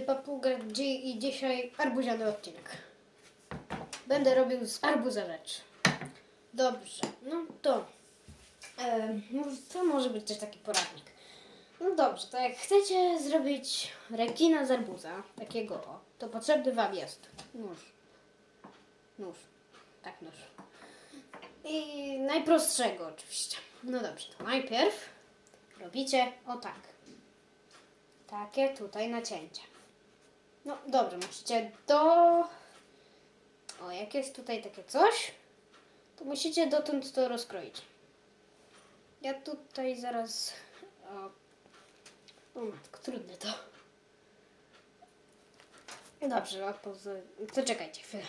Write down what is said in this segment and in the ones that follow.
Papuga dzi- i dzisiaj arbuziany odcinek. Będę robił z arbuza rzecz. Dobrze, no to e, to może być też taki poradnik. No dobrze, to jak chcecie zrobić rekina z arbuza, takiego o, to potrzebny Wam jest nóż. Nóż. Tak, nóż. I najprostszego oczywiście. No dobrze, to najpierw robicie o tak. Takie tutaj nacięcie. No dobrze, musicie do... O, jak jest tutaj takie coś, to musicie dotąd to rozkroić. Ja tutaj zaraz... O, o matko, trudne to. Dobrze, odpowiem. To czekajcie chwilę.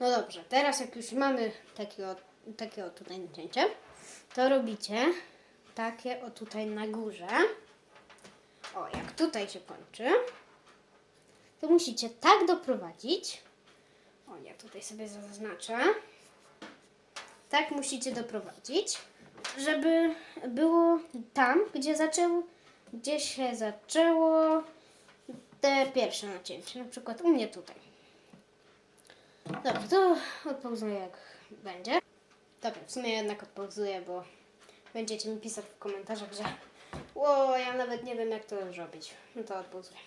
No dobrze, teraz jak już mamy takie o, takie o tutaj nacięcie, to robicie takie o tutaj na górze. O, jak tutaj się kończy, to musicie tak doprowadzić. O, ja tutaj sobie zaznaczę. Tak musicie doprowadzić, żeby było tam, gdzie zaczęło, gdzie się zaczęło te pierwsze nacięcie. Na przykład u mnie tutaj. Dobra, to odpołzuję jak będzie. Dobra, w sumie jednak odpołzuję, bo będziecie mi pisać w komentarzach, że o, ja nawet nie wiem jak to zrobić. No to odpołzuję.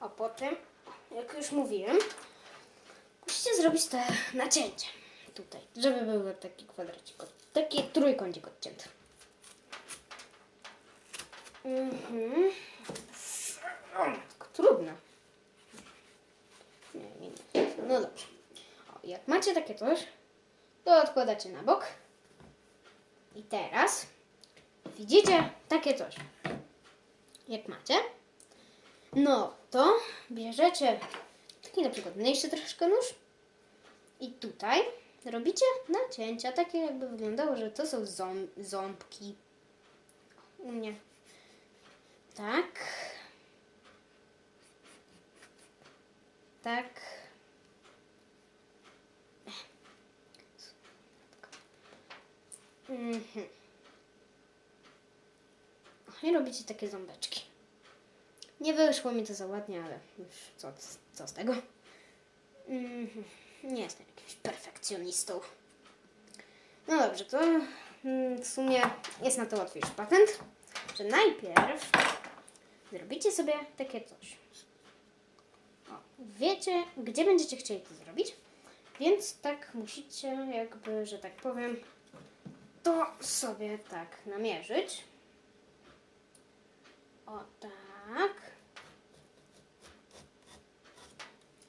A potem, jak już mówiłem, musicie zrobić te nacięcie tutaj, żeby był taki kwadracik, taki trójkącik odcięty. Mhm. Trudno. No dobrze. O, jak macie takie coś, to odkładacie na bok. I teraz widzicie takie coś. Jak macie, no to bierzecie taki na przykład mniejszy troszkę nóż i tutaj robicie nacięcia, takie jakby wyglądało, że to są ząb, ząbki. U mnie. Tak. Tak. Mhm. I robicie takie ząbeczki. Nie wyszło mi to za ładnie, ale już co, co z tego? Mhm. Nie jestem jakimś perfekcjonistą. No dobrze, to mm, w sumie jest na to łatwiejszy patent, że najpierw zrobicie sobie takie coś. O, wiecie, gdzie będziecie chcieli to zrobić, więc tak musicie jakby, że tak powiem, to sobie tak namierzyć. O tak.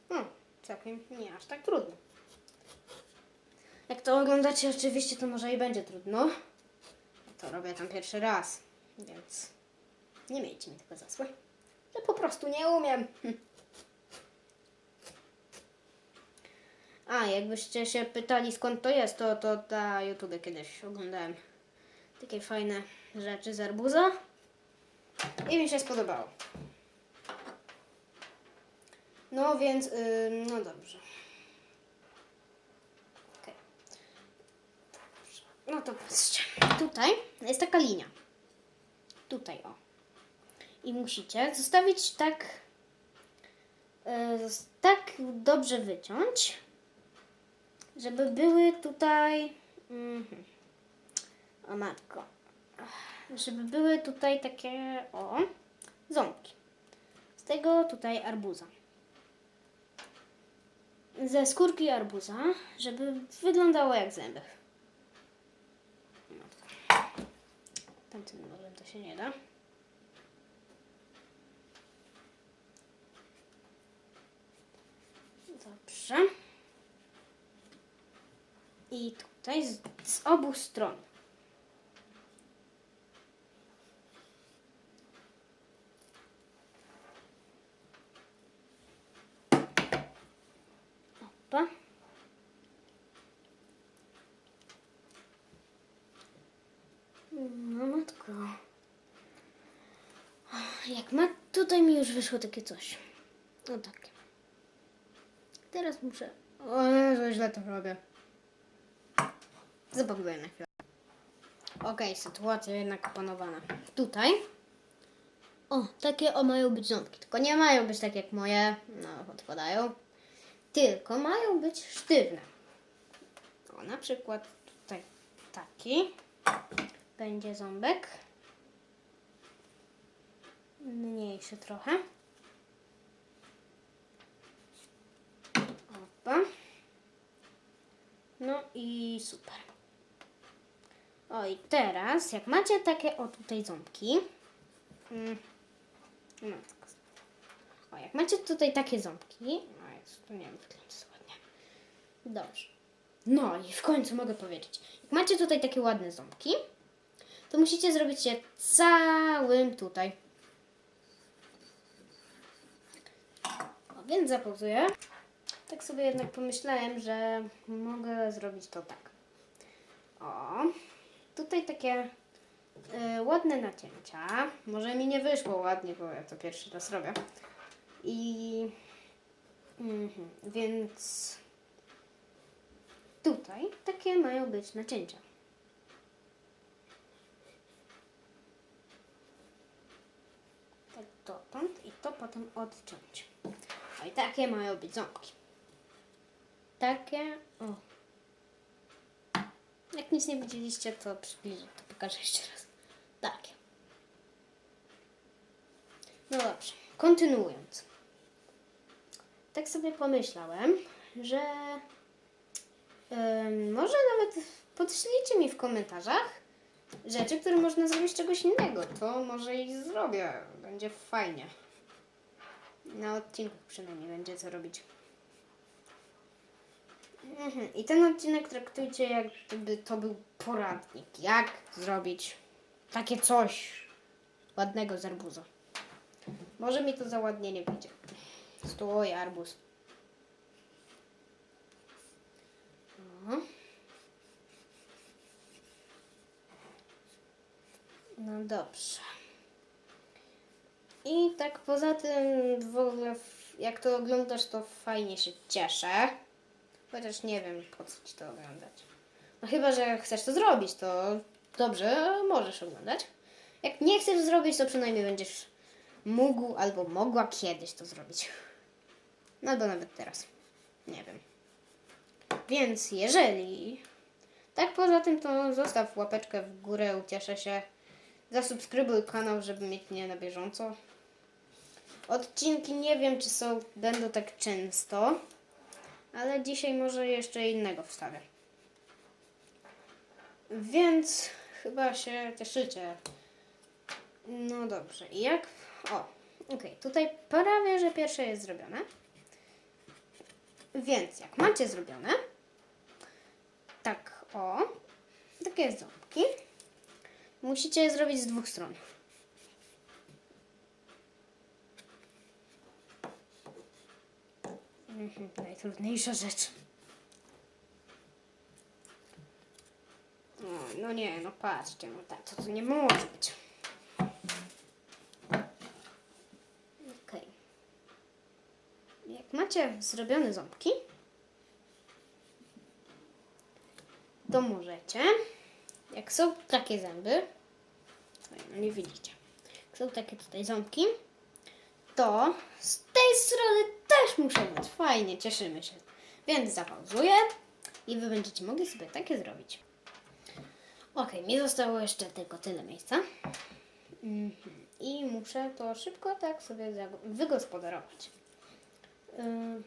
Hmm, całkiem nie aż tak trudno. Jak to oglądacie oczywiście, to może i będzie trudno. To robię tam pierwszy raz, więc nie miejcie mi tego za złe, że po prostu nie umiem. Hm. A, jakbyście się pytali skąd to jest, to, to na YouTube kiedyś oglądałem takie fajne rzeczy z arbuza i mi się spodobało. No więc, ym, no dobrze. Okej. Dobrze. No to patrzcie. Tutaj jest taka linia. Tutaj, o. I musicie zostawić tak, y, tak dobrze wyciąć, żeby były tutaj. Mhm. O matko. Żeby były tutaj takie o ząbki. Z tego tutaj arbuza. Ze skórki arbuza, żeby wyglądało jak zęby. Tamtym nożem to się nie da. Dobrze. I tutaj z, z obu stron. Opa. No matko. Jak ma, tutaj mi już wyszło takie coś. O takie. Teraz muszę... O Jezu, źle to robię. Zapakuję na chwilę. Okej, sytuacja jednak opanowana. Tutaj O, takie o mają być ząbki. Tylko nie mają być tak jak moje, no odpadają. Tylko mają być sztywne. O, na przykład tutaj taki będzie ząbek. Mniejszy trochę. Opa. No i super. O i teraz, jak macie takie o tutaj ząbki. Mm, no tak. O, jak macie tutaj takie ząbki. O, jest, to nie wiem, wygląda ładnie. Dobrze. No i w końcu mogę powiedzieć. Jak macie tutaj takie ładne ząbki, to musicie zrobić je całym tutaj. O, więc zapauzuję. Tak sobie jednak pomyślałem, że mogę zrobić to tak. O, tutaj takie y, ładne nacięcia. Może mi nie wyszło ładnie, bo ja to pierwszy raz robię. I mhm, więc tutaj takie mają być nacięcia. Tak dotąd i to potem odciąć. O i takie mają być ząbki. Takie, o. Jak nic nie widzieliście, to przybliżę, to pokażę jeszcze raz. Takie. No dobrze, kontynuując. Tak sobie pomyślałem, że em, może nawet podślijcie mi w komentarzach rzeczy, które można zrobić czegoś innego. To może i zrobię. Będzie fajnie. Na odcinku przynajmniej będzie co robić. Mhm. I ten odcinek traktujcie jak gdyby to był poradnik. Jak zrobić takie coś ładnego z arbuza. Może mi to za ładnie nie wyjdzie. Stój, arbuz. O. No dobrze. I tak poza tym w ogóle jak to oglądasz to fajnie się cieszę. Chociaż nie wiem po co ci to oglądać. No chyba, że chcesz to zrobić, to dobrze, możesz oglądać. Jak nie chcesz zrobić, to przynajmniej będziesz mógł albo mogła kiedyś to zrobić. No albo nawet teraz. Nie wiem. Więc jeżeli... Tak poza tym, to zostaw łapeczkę w górę, ucieszę się. Zasubskrybuj kanał, żeby mieć mnie na bieżąco. Odcinki nie wiem, czy są, będą tak często, ale dzisiaj może jeszcze innego wstawię. Więc chyba się cieszycie. No dobrze, i jak? O, okej, tutaj prawie, że pierwsze jest zrobione. Więc jak macie zrobione, tak o, takie ząbki, musicie je zrobić z dwóch stron. Najtrudniejsza rzecz. O, no nie, no patrzcie, no tak, to, to nie może być. Okej. Jak macie zrobione ząbki, to możecie, jak są takie zęby, no nie widzicie, jak są takie tutaj ząbki, to z tej strony też muszą być. Fajnie, cieszymy się. Więc zapauzuję i wy będziecie mogli sobie takie zrobić. Ok, mi zostało jeszcze tylko tyle miejsca. Mhm. I muszę to szybko tak sobie wygospodarować. Mhm.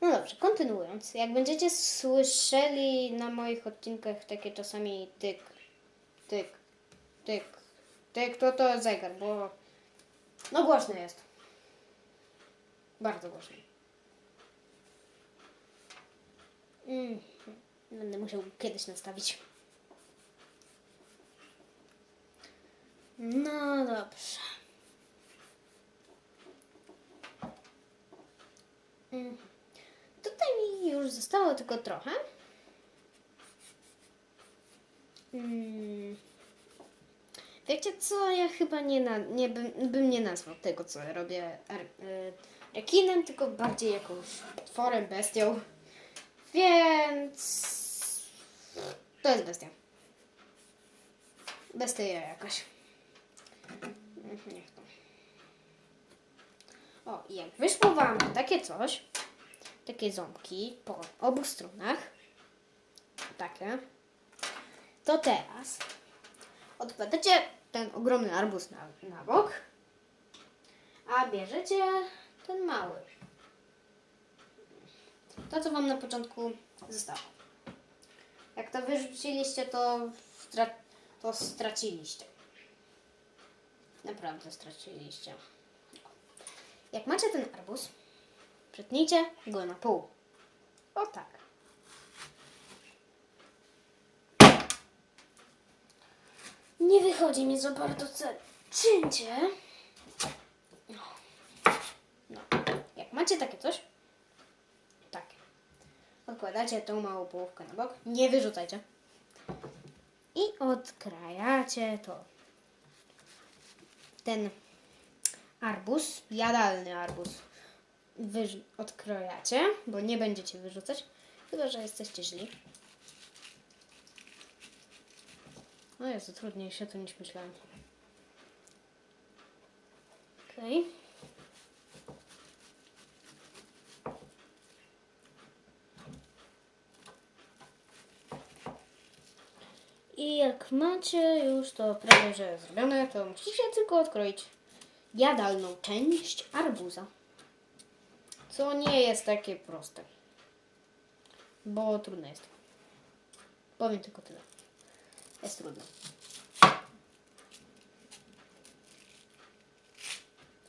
No dobrze, kontynuując. Jak będziecie słyszeli na moich odcinkach takie czasami tyk, tyk, tyk, tyk, to to zegar, bo no głośny jest. Bardzo głośny. Mhm. Będę musiał kiedyś nastawić. No dobrze. Mhm. Tutaj mi już zostało tylko trochę. Mm. Wiecie co, ja chyba nie, na, nie bym, bym nie nazwał tego, co robię er, y, rekinem, tylko bardziej jakąś tworem, bestią. Więc to jest bestia. Bestia jakaś. Mhm, Niech to. O, i jak wyszło Wam takie coś, takie ząbki po obu stronach, takie, to teraz odkładacie ten ogromny arbuz na, na bok, a bierzecie ten mały. To, co Wam na początku zostało. Jak to wyrzuciliście, to, stra- to straciliście. Naprawdę straciliście. Jak macie ten arbuz, przetnijcie go na pół. O tak. Nie wychodzi mi za bardzo cięcie. No. no. Jak macie takie coś, takie. Odkładacie tą małą połówkę na bok. Nie wyrzucajcie. I odkrajacie to. Ten arbuz, jadalny arbuz, wy odkrojacie, bo nie będziecie wyrzucać, chyba że jesteście źli. No jest trudniejsze to niż myślałem. Okej. I jak macie już to prawie że zrobione, to musicie tylko odkroić jadalną część arbuza. Co nie jest takie proste. Bo trudne jest. Powiem tylko tyle. Jest trudne.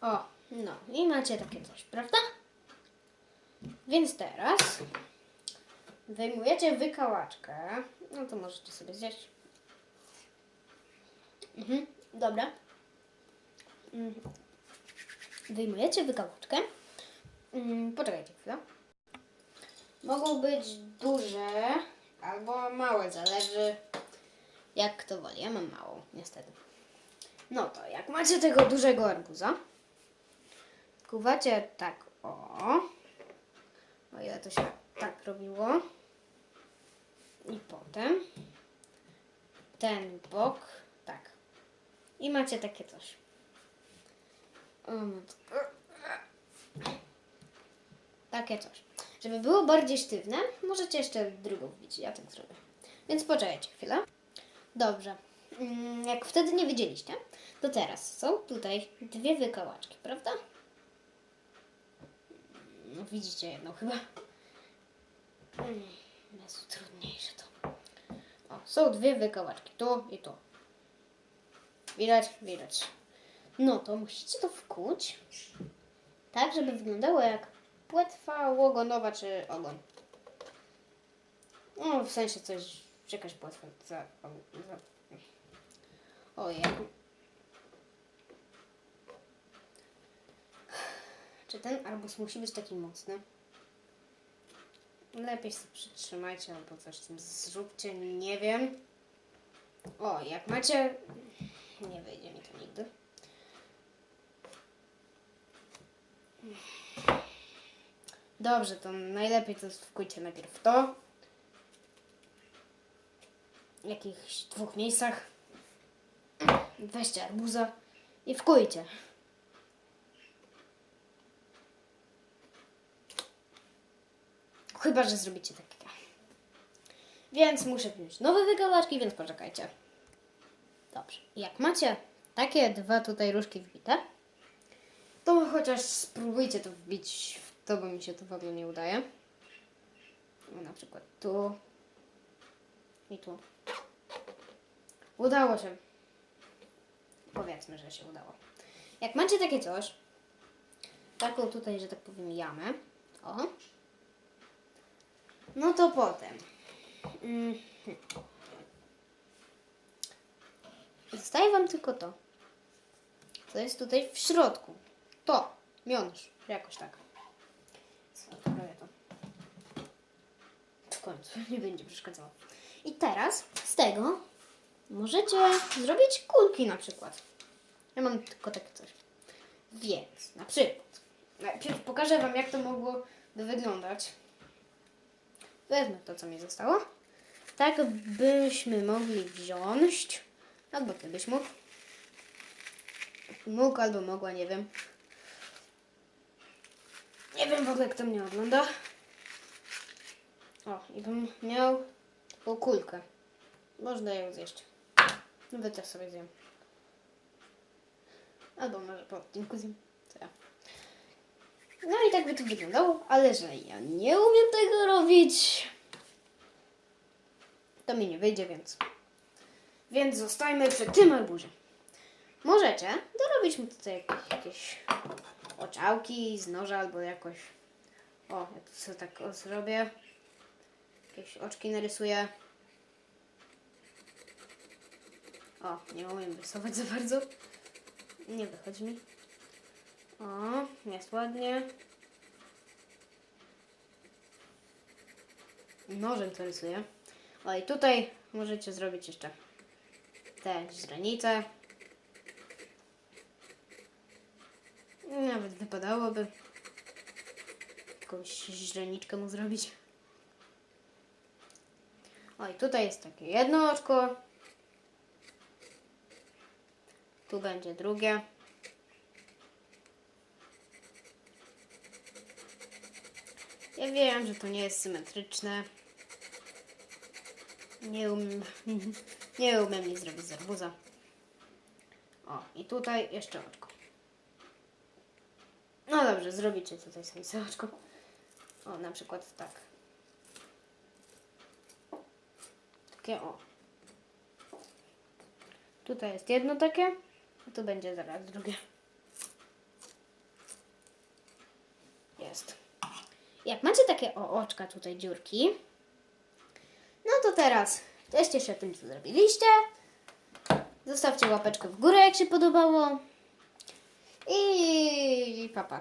O, no i macie takie coś, prawda? Więc teraz wyjmujecie wykałaczkę. No to możecie sobie zjeść. Mhm, dobra. Mhm. Wyjmujecie wykałaczkę. Mm, poczekajcie chwilę. Mogą być duże albo małe, zależy jak kto woli. Ja mam małą, niestety. No to jak macie tego dużego arbuza, kuwacie tak o, o ile to się tak robiło i potem ten bok tak i macie takie coś. O. Takie coś. Żeby było bardziej sztywne, możecie jeszcze drugą wbić. Ja tak zrobię. Więc poczekajcie chwilę. Dobrze. Mm, Jak wtedy nie wiedzieliście, to teraz są tutaj dwie wykałaczki, prawda? No widzicie jedną chyba. Mm, Jest trudniejsze to. O, są dwie wykałaczki, tu i tu. Widać? Widać. No to musicie to wkuć tak, żeby wyglądało jak płetwa łogonowa czy ogon. No, w sensie coś, jakaś płetwa za, za... O, jak... Czy ten arbuz musi być taki mocny? Lepiej sobie przytrzymajcie albo coś z tym zróbcie, nie wiem. O, jak macie... Nie wyjdzie mi to nigdy. Dobrze, to najlepiej to wkujcie najpierw to. Jakichś dwóch miejscach. Weźcie arbuza i wkujcie. Chyba, że zrobicie tak jak ja. Więc muszę wziąć nowe wykałaczki, więc poczekajcie. Dobrze. Jak macie takie dwa tutaj różki wbite, to chociaż spróbujcie to wbić w to, bo mi się to w ogóle nie udaje. Na przykład tu i tu. Udało się. Powiedzmy, że się udało. Jak macie takie coś, taką tutaj, że tak powiem, jamę, o, no to potem mhm. zostaje Wam tylko to, co jest tutaj w środku. To, miąższ, jakoś tak. Odkroję to. W końcu, nie będzie przeszkadzało. I teraz z tego możecie zrobić kulki na przykład. Ja mam tylko takie coś. Więc na przykład, najpierw pokażę Wam, jak to mogłoby wyglądać. Wezmę to, co mi zostało. Tak byśmy mogli wziąć, albo byś mógł. Mógł albo mogła, nie wiem. Nie wiem w ogóle, kto mnie ogląda. O, i bym miał taką kulkę. Można ją zjeść. No wy też sobie zjem. Albo może po odcinku zjem. Co ja. No i tak by to wyglądało, ale że ja nie umiem tego robić, to mi nie wyjdzie, więc... Więc zostajmy przy tym arbuzie. Możecie dorobić mu tutaj jakieś, jakieś oczałki z noża albo jakoś... O, ja tu sobie tak zrobię. Jakieś oczki narysuję. O, nie umiem rysować za bardzo. Nie wychodzi mi. O, jest ładnie. Nożem to rysuję. O, i tutaj możecie zrobić jeszcze te źrenice. Nawet wypadałoby jakąś źreniczkę mu zrobić. O, i tutaj jest takie jedno oczko. Tu będzie drugie. Ja wiem, że to nie jest symetryczne. Nie umiem, nie umiem nic zrobić z arbuza. O, i tutaj jeszcze oczko. No dobrze, zrobicie tutaj sobie oczko. O, na przykład tak. Takie o. Tutaj jest jedno takie, tu będzie zaraz drugie. Jest. Jak macie takie o oczka tutaj dziurki, no to teraz cieszcie się tym, co zrobiliście. Zostawcie łapeczkę w górę, jak się podobało. I papa.